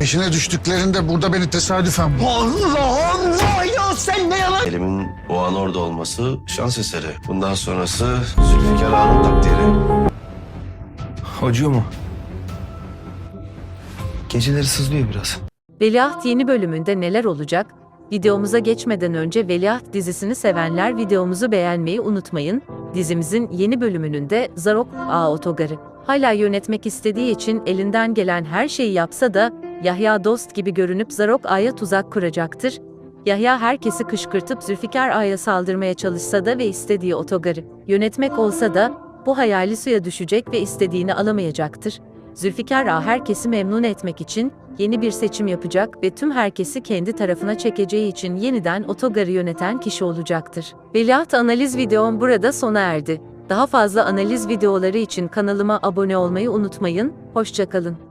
Peşine düştüklerinde burada beni tesadüfen bul. Allah Allah ya sen ne yalan... Elimin o an orada olması şans eseri. Bundan sonrası Zülfikar Ağa'nın takdiri. Acıyor mu? Geceleri sızlıyor biraz. Veliaht yeni bölümünde neler olacak? Videomuza geçmeden önce Veliaht dizisini sevenler videomuzu beğenmeyi unutmayın. Dizimizin yeni bölümünün de Zarok A Otogarı. Hala yönetmek istediği için elinden gelen her şeyi yapsa da Yahya dost gibi görünüp Zarok A'ya tuzak kuracaktır. Yahya herkesi kışkırtıp Zülfikar Ağa'ya saldırmaya çalışsa da ve istediği otogarı yönetmek olsa da bu hayali suya düşecek ve istediğini alamayacaktır. Zülfikar Ağa herkesi memnun etmek için yeni bir seçim yapacak ve tüm herkesi kendi tarafına çekeceği için yeniden otogarı yöneten kişi olacaktır. Veliaht analiz videom burada sona erdi. Daha fazla analiz videoları için kanalıma abone olmayı unutmayın. Hoşçakalın.